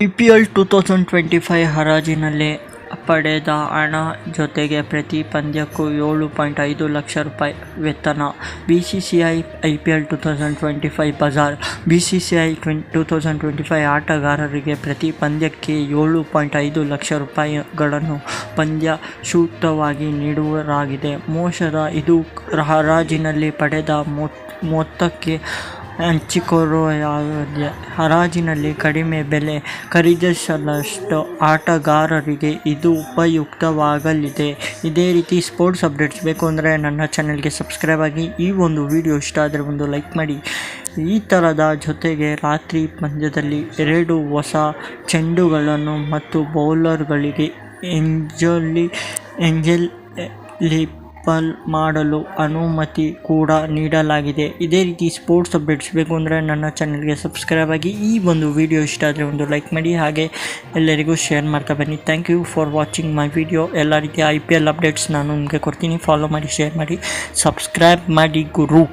I P L two thousand twenty five ಹರಾಜಿನಲ್ಲಿ ಪಡೆದ ಹಣ ಜೊತೆಗೆ ಪ್ರತಿ ಪಂದ್ಯಕ್ಕೂ ಏಳು ಪಾಯಿಂಟ್ ಐದು ಲಕ್ಷ ರೂಪಾಯಿ ವೇತನ. B C C I I P L two thousand twenty five Bazaar. B C C I ಟ್ವೆಂ ಟು ತೌಸಂಡ್ ಟ್ವೆಂಟಿ ಫೈವ್ ಆಟಗಾರರಿಗೆ ಪ್ರತಿ ಪಂದ್ಯಕ್ಕೆ ಏಳು ಪಾಯಿಂಟ್ ಐದು ಲಕ್ಷ ರೂಪಾಯಿಗಳನ್ನು ಪಂದ್ಯ ಸೂಕ್ತವಾಗಿ ನೀಡುವರಾಗಿದೆ ಮೋಸದ ಇದು ಹರಾಜಿನಲ್ಲಿ ಪಡೆದ ಮೊತ್ ಮೊತ್ತಕ್ಕೆ ಹಂಚಿಕೊಳ್ಳಲಾಗಿದೆ ಹರಾಜಿನಲ್ಲಿ ಕಡಿಮೆ ಬೆಲೆ ಖರೀದಿಸಲಷ್ಟು ಆಟಗಾರರಿಗೆ ಇದು ಉಪಯುಕ್ತವಾಗಲಿದೆ. ಇದೇ ರೀತಿ ಸ್ಪೋರ್ಟ್ಸ್ ಅಪ್ಡೇಟ್ಸ್ ಬೇಕು ಅಂದರೆ ನನ್ನ ಚಾನಲ್ಗೆ ಸಬ್ಸ್ಕ್ರೈಬ್ ಆಗಿ. ಈ ಒಂದು ವಿಡಿಯೋ ಇಷ್ಟ ಆದರೆ ಒಂದು ಲೈಕ್ ಮಾಡಿ. ಈ ಥರದ ಜೊತೆಗೆ ರಾತ್ರಿ ಪಂದ್ಯದಲ್ಲಿ ಎರಡು ಹೊಸ ಚೆಂಡುಗಳನ್ನು ಮತ್ತು ಬೌಲರ್ಗಳಿಗೆ ಎಂಜಲಿ, ಎಂಜಲ್ ಲಿಪಲ್ ಮಾಡಲು ಅನುಮತಿ ಕೂಡ ನೀಡಲಾಗಿದೆ. ಇದೇ ರೀತಿ ಸ್ಪೋರ್ಟ್ಸ್ ಅಪ್ಡೇಟ್ಸ್ ಬೇಕು ಅಂದರೆ ನನ್ನ ಚಾನಲ್ಗೆ ಸಬ್ಸ್ಕ್ರೈಬ್ ಆಗಿ ಈ ಒಂದು ವಿಡಿಯೋ ಇಷ್ಟ ಆದರೆ ಒಂದು ಲೈಕ್ ಮಾಡಿ. ಹಾಗೆ ಎಲ್ಲರಿಗೂ ಶೇರ್ ಮಾಡ್ತಾ ಬನ್ನಿ. Thank you for watching my video ಎಲ್ಲ ರೀತಿಯ ಐ ಪಿ ಎಲ್ ಅಪ್ಡೇಟ್ಸ್ ನಾನು ನಿಮಗೆ ಕೊಡ್ತೀನಿ. ಫಾಲೋ ಮಾಡಿ ಶೇರ್ ಮಾಡಿ. ಸಬ್ಸ್ಕ್ರೈಬ್ ಮಾಡಿ, ಗುರು.